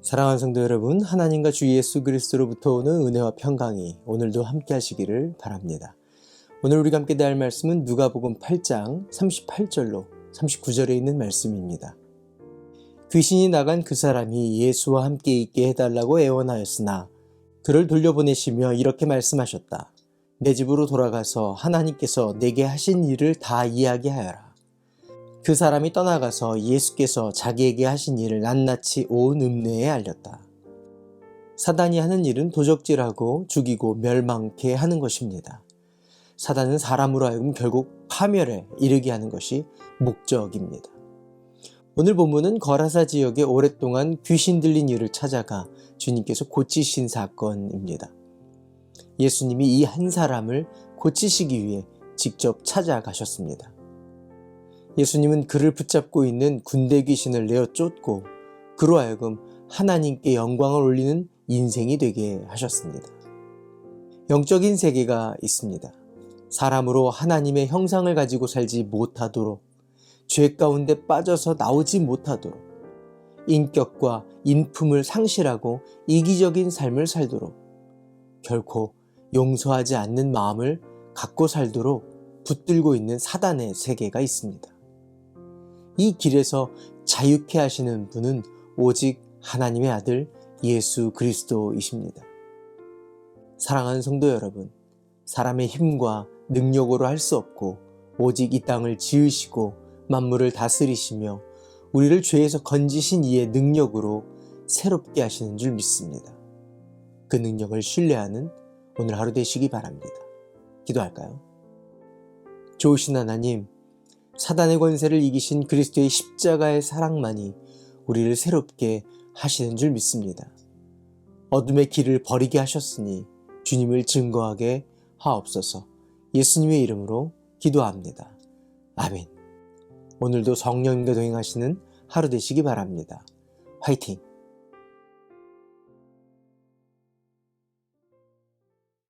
사랑하는 성도 여러분, 하나님과 주 예수 그리스도로부터 오는 은혜와 평강이 오늘도 함께 하시기를 바랍니다. 오늘 우리가 함께 대할 말씀은 누가복음 8장 38절로 39절에 있는 말씀입니다. 귀신이 나간 그 사람이 예수와 함께 있게 해달라고 애원하였으나 그를 돌려보내시며 이렇게 말씀하셨다. 내 집으로 돌아가서 하나님께서 내게 하신 일을 다 이야기하여라. 그 사람이 떠나가서 예수께서 자기에게 하신 일을 낱낱이 온 읍내에 알렸다. 사단이 하는 일은 도적질하고 죽이고 멸망케 하는 것입니다. 사단은 사람으로 하여금 결국 파멸에 이르게 하는 것이 목적입니다. 오늘 본문은 거라사 지역에 오랫동안 귀신 들린 이를 찾아가 주님께서 고치신 사건입니다. 예수님이 이 한 사람을 고치시기 위해 직접 찾아가셨습니다. 예수님은 그를 붙잡고 있는 군대 귀신을 내어 쫓고 그로 하여금 하나님께 영광을 올리는 인생이 되게 하셨습니다. 영적인 세계가 있습니다. 사람으로 하나님의 형상을 가지고 살지 못하도록 죄 가운데 빠져서 나오지 못하도록 인격과 인품을 상실하고 이기적인 삶을 살도록 결코 용서하지 않는 마음을 갖고 살도록 붙들고 있는 사단의 세계가 있습니다. 이 길에서 자유케 하시는 분은 오직 하나님의 아들 예수 그리스도이십니다. 사랑하는 성도 여러분, 사람의 힘과 능력으로 할 수 없고 오직 이 땅을 지으시고 만물을 다스리시며 우리를 죄에서 건지신 이의 능력으로 새롭게 하시는 줄 믿습니다. 그 능력을 신뢰하는 오늘 하루 되시기 바랍니다. 기도할까요? 좋으신 하나님, 사단의 권세를 이기신 그리스도의 십자가의 사랑만이 우리를 새롭게 하시는 줄 믿습니다. 어둠의 길을 버리게 하셨으니 주님을 증거하게 하옵소서 예수님의 이름으로 기도합니다. 아멘. 오늘도 성령님과 동행하시는 하루 되시기 바랍니다. 화이팅!